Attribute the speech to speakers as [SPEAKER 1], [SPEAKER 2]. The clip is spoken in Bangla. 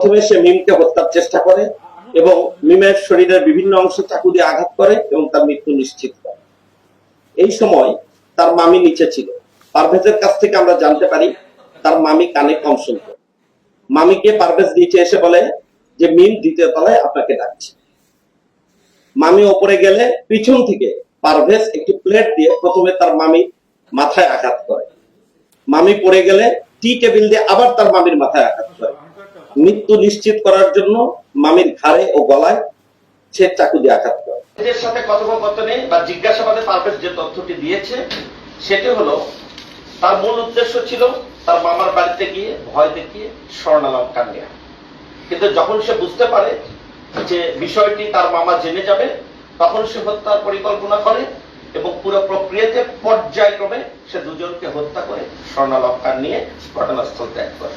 [SPEAKER 1] প্রথমে সে মিমকে হত্যার চেষ্টা করে এবং মিমের শরীরের বিভিন্ন অংশে চাকু দিয়ে আঘাত করে এবং তার মৃত্যু নিশ্চিত করে। এই সময় তার মামি নিচে ছিল। পারভেজের কাছ থেকে আমরা জানতে পারি, তার মামি কানে কম শুনত। মামিকে পারভেজ নিচে এসে বলে যে, মিম দ্বিতীয় তলায় আপনাকে ডাকছে। মামি ওপরে গেলে পিছন থেকে পারভেজ একটি প্লেট দিয়ে প্রথমে তার মামি মাথায় আঘাত করে। মামি পড়ে গেলে টি টেবিল দিয়ে আবার তার মামির মাথায় আঘাত করে। মৃত্যু নিশ্চিত করার জন্য মামির ঘাড়ে ও গলায় সে চাকু দিয়ে আঘাত করে। সাথে বা জিজ্ঞাসাবাদে যে তথ্যটি দিয়েছে, সেটি হলো, তার মূল উদ্দেশ্য ছিল তার মামার বাড়িতে গিয়ে ভয় দেখিয়ে কিন্তু যখন সে বুঝতে পারে যে বিষয়টি তার মামা জেনে যাবে, তখন সে হত্যার পরিকল্পনা করে এবং পুরো প্রক্রিয়াতে পর্যায়ক্রমে সে দুজনকে হত্যা করে স্বর্ণালঙ্কার নিয়ে ঘটনাস্থল ত্যাগ করে।